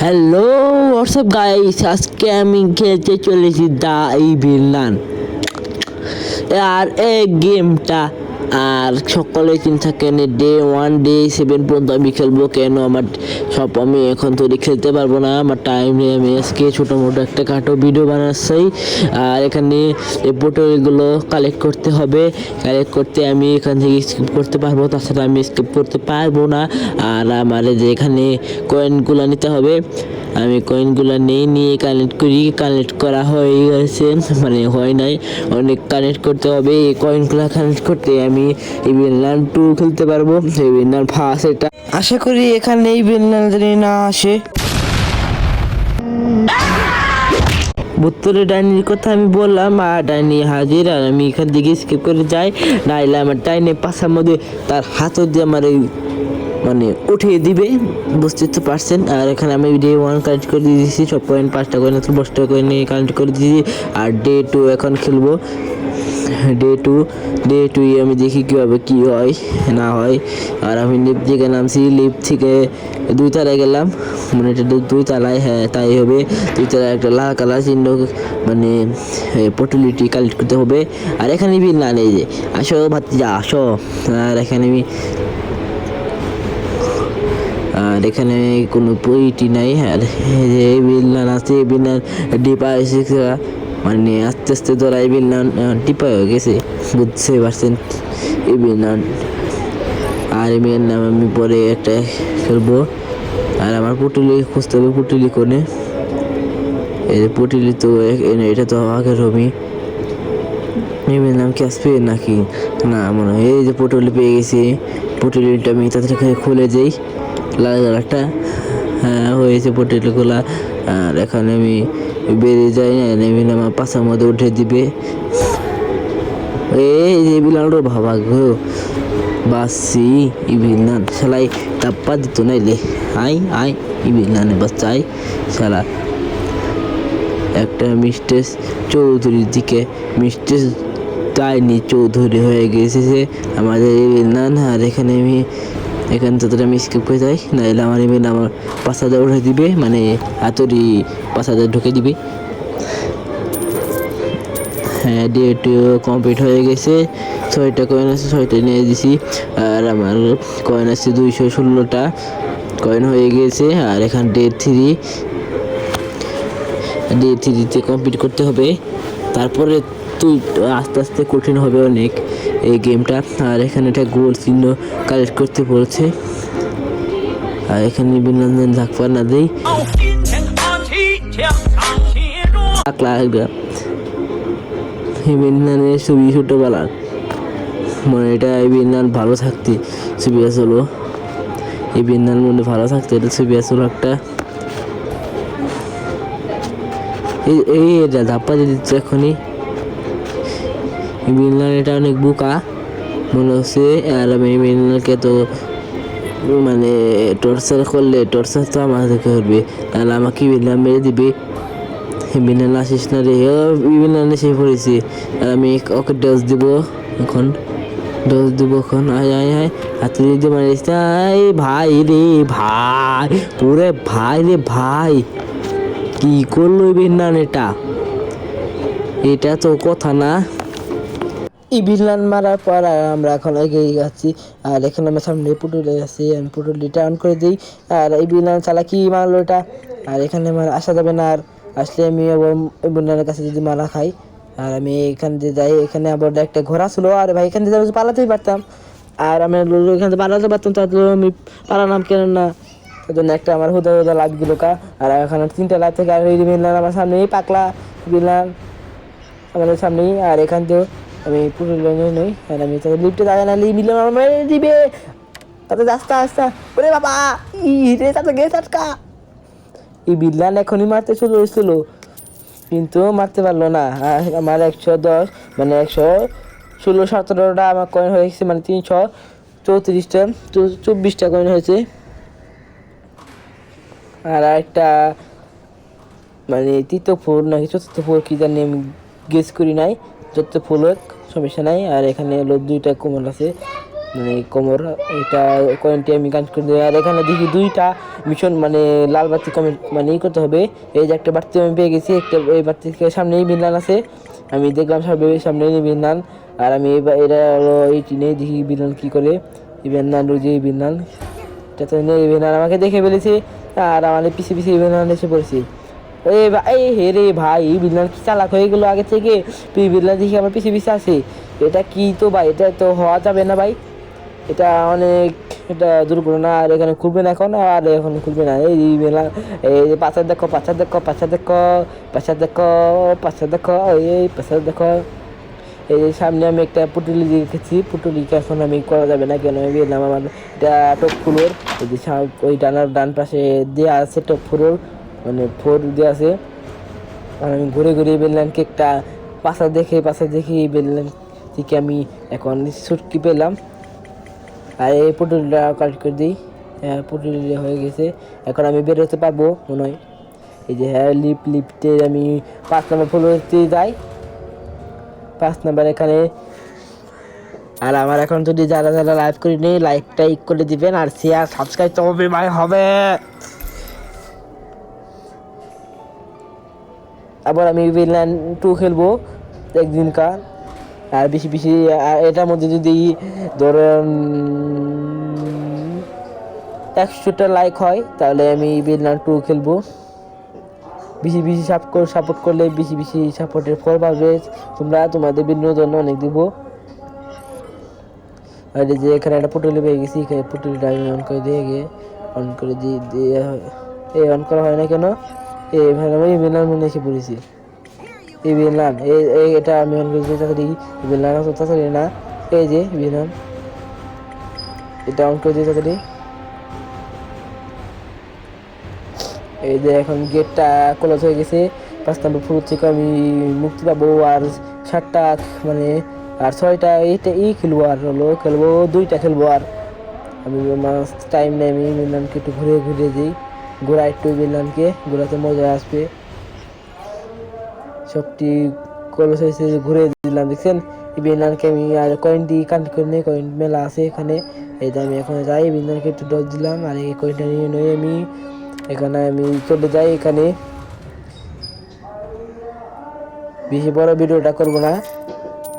Hello WhatsApp guys আজকে আমি খেলতে চলেছি দা ইভিল আর এই গেমটা আর সকলে চিন্তা থাকেন ডে ওয়ান ডে সেভেন পর্যন্ত আমি খেলব। কেন? আমার সব আমি এখন তৈরি খেলতে পারব না। আমার টাইম নেই। আমি আজকে ছোটো মোটো একটা কাটো ভিডিও বানাচ্ছি। আর এখানে এই পোটোলগুলো কালেক্ট করতে হবে। কালেক্ট করতে আমি এখান থেকে স্কিপ করতে পারব। তাছাড়া আমি স্কিপ করতে পারব না। আর আমার যে এখানে কয়েনগুলো নিতে হবে। আমি কয়েনগুলো নিয়ে নিয়ে কালেক্ট করি। কালেক্ট করা হয়ে গেছে। মানে হয় নাই। অনেক কানেক্ট করতে হবে। এই কয়েনগুলো কানেক্ট করতে আমি বিনলান টু খেলতে পারব বিনলান ফার্স্ট এটা। আশা করি এখানে বিল্লাল যদি না আসে। বুত্তরে ডাইনির কথা আমি বললাম, আর ডাইনি হাজির, আর আমি এখান থেকে স্কিপ করে যাই, নাইলে আমার ডাইনি পাশার মধ্যে তার হাতও দিয়ে আমার এই মানে উঠিয়ে দিবে, বুঝতে তো পারছেন? আর এখানে আমি ডে ওয়ান কালেক্ট করে দিয়েছি, সব পয়েন্ট পাঁচটা করে দশটা করে নিয়ে কালেক্ট করে দিয়েছি, আর ডে টু এখন খেলব। ডে টু ডে টু আমি দেখি কীভাবে কী হয়, না হয়। আর আমি লিফট থেকে নামছি লিফট থেকে দুই তলায় গেলাম। মানে এটা দুই তলায় হ্যাঁ তাই হবে। দুই তলায় একটা লাল কালার চিহ্ন মানে পটুলিটি কালেক্ট করতে হবে। আর এখানে বিল না নেই যে। আসো, ভাতিজা, আসো। আর এখানে আমি আর এখানে কোনো বইটি নাই আর এই যে এই বিল্লান আছে এই বিল্লান ডিপা মানে আস্তে আস্তে ধরা এই বিল্লান টিপা হয়ে গেছে। বুঝতে পারছেন? এই বিল্লান আর এই নাম আমি পরে একটা খেলব। আর আমার পুটুলি খুঁজতে হবে পুটুলি কোনে? এই পুটুলি তো এটা তো আগের হবি মেয়ের নাম কি আসবে নাকি? না, মনে হয় এই যে পুটুলি পেয়ে গেছি। পুটুলিটা আমি তাড়াতাড়ি খুলে যাই লাল কালারটা হ্যাঁ হয়েছে পটেটোগুলা আর এখানে আমি বেরিয়ে যায় না নেমে আমার পাশার মধ্যে উঠে দিবে। এই যে ভাবা গো। বাসি ই বিলান শালাই, টাপ্পা দিত নাইলে। আই আই ই বিলানে বাচ্চাই। শালা, একটা মিস্টেস চৌধুরীর দিকে। মিস্টেস ডাইনি চৌধুরী হয়ে গেছে সে। আমাদের বিল্লান আর এখানে আমি এখান থেকে আমি স্কিপ করে যাই, নাহলে আমার এমনি আমার পাঁচ হাজার উঠে দিবে মানে হাতুরি পাঁচ হাজার ঢুকে দিবে। হ্যাঁ ডিএটি কমপ্লিট হয়ে গেছে। ছয়টা কয়েন আছে, ছয়টা নিয়ে দিছি। আর আমার কয়েন আছে দুইশো ষোলোটা। কয়েন হয়ে গেছে, আর এখান ডে থ্রি ডে থ্রিতে কমপ্লিট করতে হবে। তারপরে তো আস্তে আস্তে কঠিন হবে অনেক এই গেমটা আর এখানে একটা গোল চিহ্ন কালেক্ট করতে বলছে। আর এখানে বিনোদন ধাক্কা না দেই বিনানের ছবি ছোটোবেলার। মানে এটা এই ভালো থাকতে ছবি আসলো। এই বিনাল মধ্যে ভালো থাকতে এটা ছবি আসলো একটা। এই ধাপ্পা দিচ্ছে এখনই। বিনোদন এটা অনেক বোকা। মনে হচ্ছে, আর আমি বিনোদনকে তো মানে টর্চার করলে টর্চার তো আমাদের করবে। তাহলে আমাকে বিনোদন মেরে দিবে। বিনান আসিস না রে। বিনান এসে পড়েছি। আর আমি ওকে ডোজ দিব এখন। ডোজ দিব এখন। আয় আয় আয়। হাতুড়ি যদি মারিস, আয়, ভাই রে, ভাই। পুরে ভাই রে, ভাই। কি করল বিনান এটা? এটা তো কথা না। এই বিল্লান মারার পর আর আমরা এখন এগিয়ে যাচ্ছি। আর এখানে আমার সামনে পুটুলি আছে আমি পুটুলিটা অন করে দিই। আর এই বিল্লান চালা কি মারলো এটা? আর এখানে আমার আসা যাবে না। আর আসলে আমি বিল্লানের কাছে যদি মারা খাই, আর আমি এখান দিয়ে যাই। এখানে আবার একটা ঘোড়া ছিল। আর ভাই, এখান দিয়ে পালাতেই পারতাম। আর আমি এখান থেকে পালাতে পারতাম। তার আমি পালালাম কেন না তার জন্য একটা আমার হুদা হুদা লাভ দিল কা। আর এখানে তিনটা লাভ থেকে আর এই বিল্লান আমার সামনেই পাকলা। বিল্লান আমাদের সামনেই। আর এখান থেকেও আমি পুরো লঞ্চ নই, আর আমি তাদের লিফটে দাঁড়ায় না নিলে আমার মেরে দিবে। তাতে আস্তে আস্তে ওরে বাবা ই রে তাতে গেছে আটকা। এই বিল্লান এখনই মারতে চলে এসেছিল কিন্তু মারতে পারল না। আমার একশো দশ মানে একশো ষোলো, সতেরোটা আমার কয়েন হয়ে গেছে মানে তিনশো চৌত্রিশটা চব্বিশটা কয়েন হয়েছে। আর একটা মানে তৃতীয় ফ্লোর নাকি চতুর্থ ফ্লোর কি জানি আমি গেস করি নাই। চতুর্থ ফ্লোর সমস্যা নাই। আর এখানে হলো দুইটা কোমল আছে। মানে কোমর, এটা কয়েনটি আমি কাজ করে দিই। আর এখানে দেখি দুইটা মিশন মানে লাল বাতি কমেন্ট মানে ই করতে হবে। এই যে একটা বাড়তি আমি পেয়ে গেছি, একটা এই বাড়তি সামনেই বিন্দান আছে। আমি দেখলাম সব সামনে, সামনেই বিন্দান আর আমি এটা হলো এইটি নেই দেখি বিন্দান কী করে। এই বিন্দান যে বিন্দান এটা তো নেই বিন্দান আমাকে দেখে ফেলেছে। আর আমাদের পিছিয়ে পিছিয়ে বিন্দান এসে পড়েছি। বা- এই হে রে ভাই বিল্লান কি চালাক হয়ে গেলো আগে থেকে? বিল্লান দেখি আমার পিছিয়ে পিছিয়ে আছে। এটা কি তো ভাই? এটা তো হওয়া যাবে না ভাই। এটা অনেক, এটা দুর্ঘটনা, আর এখানে খুলবে না এখন, আর এখন খুলবে না। এই মেলা এই পাশে দেখো পাশে দেখো পাশে দেখো পাশে দেখো পাশে দেখো, এই পাশে দেখো। এই সামনে আমি একটা পুটুলি রেখেছি পুটুলিকে এখন আমি করা যাবে না কেন? আমি আমার এটা টপ ফ্লোর। এই যে ওই ডানার ডান পাশে দেওয়া আছে টপ ফ্লোর। মানে ফোর দেওয়া আছে, আর আমি ঘুরে ঘুরে বেললাম কেকটা পাশা দেখে পাশা দেখে বেললাম থেকে আমি এখন সুটকি পেলাম। আর এই পুটুলিটা কালেক্ট করে দিই। হ্যাঁ পুটুলি হয়ে গেছে। এখন আমি বের হতে পারব মনে হয়। এই যে হ্যাঁ লিপ লিফটে আমি পাঁচ নম্বর ফ্লোরতে যাই। পাঁচ নাম্বার এখানে। আর আমার এখন যদি যারা যারা লাইভ করি নি লাইকটা ইক করে দিবেন। আর শেয়ার সাবস্ক্রাইব তো হবে হবে। আবার আমি ভিলেন টু খেলব একদিনকার আর বেশি বেশি এটার মধ্যে যদি ধরেন একশোটা লাইক হয়, তাহলে আমি ভিলেন টু খেলব। বেশি বেশি সাপোর্ট সাপোর্ট করলে বেশি বেশি সাপোর্টের ফল পাবে। তোমরা তোমাদের বিনোদন অনেক দিব। আর যে এখানে একটা পুটুলি পেয়ে গেছি, এখানে পুটুলিটা আমি অন করে দিয়ে গিয়ে অন করে দিয়ে দিয়ে এই অন করা হয় না কেন? এই ভাই বেলার মনে এসে পড়েছি। এই বেলান এই এই এটা আমি বেলান তাড়াতাড়ি না। এই যে বেলান এটা এই যে এখন গেটটা ক্লোজ হয়ে গেছে, পাঁচ নম্বর ফ্লোর থেকে আমি মুক্তি পাবো আর সাতটা মানে আর ছয়টা, এইটা ই খেলব আর হলো, খেলব, দুইটা খেলব আর। আমি টাইম নেই, আমি একটু ঘুরে ঘুরে দিই। ঘোরা একটু মিলানকে ঘোরাতে মজা আসবে। সবটি ক্লোজ হয়েছে ঘুরে দিলাম, দেখছেন? এই আমি আর কয়েন দিই কানেক্ট করে নিই কয়েন মেলা আছে এখানে। এই আমি এখন যাই মিলানকে একটু ডস দিলাম, আর এই কয়েনটা নিয়ে নিয়ে আমি। এখানে আমি চলে যাই এখানে। বেশি বড় ভিডিওটা করব না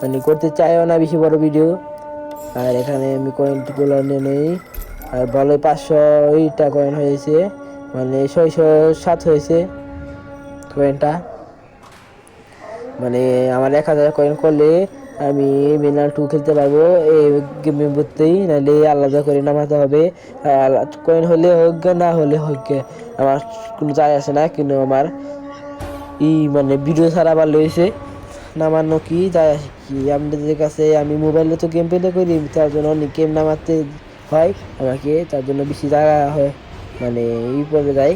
মানে করতে চাইও না বেশি বড় ভিডিও। আর এখানে আমি কয়েনগুলো নিয়ে নেই। আর ভালো পাঁচশো এইটা কয়েন হয়েছে। মানে ছয়শো সাত হয়েছে কয়েনটা মানে আমার এক হাজার কয়েন করলে আমি মিনাল টু খেলতে পারব, এই গেমের মধ্যেই। নাহলে আলাদা করে নামাতে হবে। কয়েন হলে হোক, না হলে হোক। আমার কোনো যায় আসে না। কিন্তু আমার ই মানে ভিডিও ছাড়া ভালো হয়েছে নামানো কি আসে কি? আপনাদের কাছে আমি মোবাইলে তো গেম প্লে করি, তার জন্য অনেক গেম নামাতে হয় আমাকে, তার জন্য বেশি জায়গা হয়। মানে ই পড়ে যায়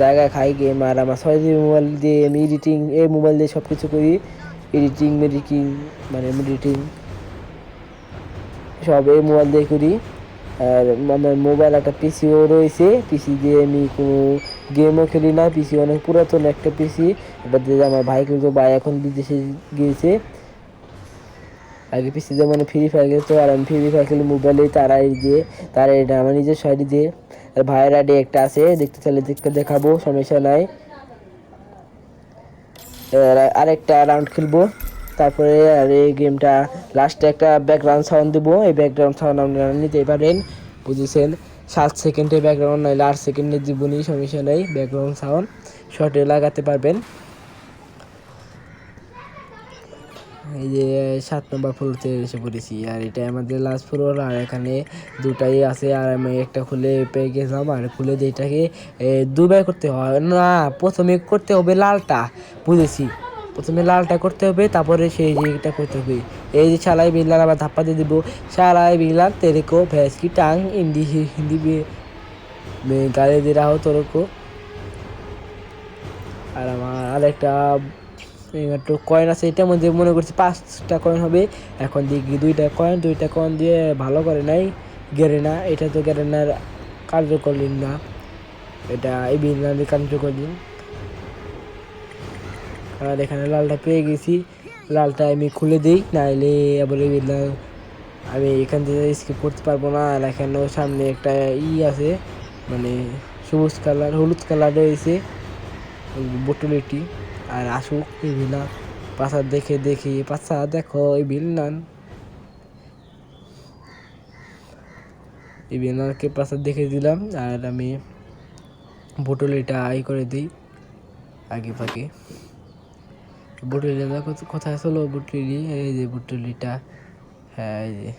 জায়গা খাই গেম আর আমার ছয় মোবাইল দিয়ে আমি এডিটিং এই মোবাইল দিয়ে সব কিছু করি এডিটিং মেডিটিং মানে এডিটিং সব এই মোবাইল দিয়ে করি। আর আমার মোবাইল একটা পিসিও রয়েছে। পিসি দিয়ে আমি কোনো গেমও খেলি না। পিসি অনেক পুরাতন একটা পিসি এটা দিয়ে আমার ভাই কিন্তু ভাই এখন বিদেশে গিয়েছে। আগে পিসি দিয়ে মানে ফ্রি ফায়ার খেলতো। আর আমি ফ্রি ফায়ার খেলি মোবাইলে তারা দিয়ে তারা এটা আমার নিজের সাইড দিয়ে। আর ভাইয়ের আইডি একটা আছে, দেখতে চাইলে দেখতে দেখাবো, সমস্যা নাই। আরেকটা রাউন্ড খেলব, তারপরে আর এই গেমটা লাস্টে একটা ব্যাকগ্রাউন্ড সাউন্ড দেবো, এই ব্যাকগ্রাউন্ড সাউন্ড আপনারা নিতেই পারেন, বুঝেছেন? সাত সেকেন্ডে ব্যাকগ্রাউন্ড নাই লাস্ট সেকেন্ডে জীবনী, সমস্যা নেই ব্যাকগ্রাউন্ড সাউন্ড শর্টে লাগাতে পারবেন। এই যে সাত নম্বর ফ্লোরতে এসে পড়েছি। আর এটা আমাদের লাস্ট ফ্লোর আর এখানে দুটাই আছে, আর আমি একটা খুলে পেয়ে গেছিলাম আর খুলে এটাকে দুবার করতে হয়। না, প্রথমে করতে হবে লালটা, বুঝেছি। প্রথমে লালটা করতে হবে, তারপরে সেই এটা করতে হবে। এই যে সালাই বিল্লাল আবার ধাপ্পা দিয়ে দেবো। সালাই বিল্লাল তেরেকো, ভেসকি, টাং হিন্দি হিন্দি গাড়ি দিয়ে রাহ তোরকো। আর আমার আরেকটা একটু কয়েন আছে এটার মধ্যে মনে করছি পাঁচটা কয়েন হবে। এখন দেখি দুইটা কয়েন দুইটা কয়েন দিয়ে ভালো করে নাই। গেরে না এটা তো গেরেনার কার্যকর লিঙ্ক না। এটা এই বিনাদের কার্যকর লিঙ্ক আর এখানে লালটা পেয়ে গেছি। লালটা আমি খুলে দিই, নাইলে আবার বিল্লা আমি এখান থেকে স্কিপ করতে পারব না। আর এখানেও সামনে একটা ই আছে মানে সবুজ কালার, হলুদ কালার রয়েছে। বটুলিটি আর আসুক এই ভিলা পাশা দেখে দেখি, পাশা দেখো এই ভিলান এই ভিলানকে পাশা দেখে দিলাম আর আমি বটুলিটা আই করে দিই আগে ফাঁকে। বুটুলিটা কোথায়? আসলো বুটুলি এই যে বুটুলিটা হ্যাঁ এই যে।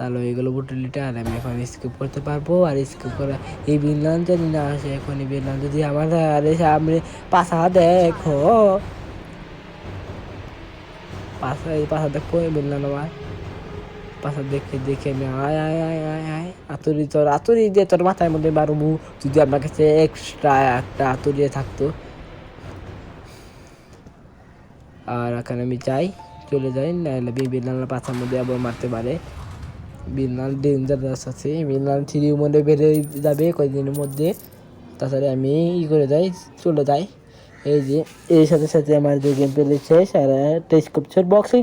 তাহলে এইগুলো বুটুলিটা আর আমি এখন স্কিপ করতে পারব আর স্কিপ করা এই বিল্লান যদি না আসে। এখন এই বিল্লান যদি আমার আরে সামনে পাশা দেখো। পাশা এই পাশা দেখো, এই আমার। পাশা দেখে দেখে আমি আয় আয় আয় আয় আয়। আতুরি তোর, আতুরি দিয়ে তোর মাথার মধ্যে মারবো। যদি আমার কাছে এক্সট্রা একটা আতুরি থাকতো। আর এখানে আমি চাই চলে যাই, নাহলে বিল্লাল পাছার মধ্যে আবার মারতে পারে। বিল্লাল ডেঞ্জারাস আছে। বিনাল থ্রি মোডে বেড়ে যাবে কয়েকদিনের মধ্যে। তাছাড়া আমি ই করে যাই, চলে যাই। এই যে, এর সাথে সাথে আমার যে গেম পেলে শেষ আর টেস্ট করছে বক্সিং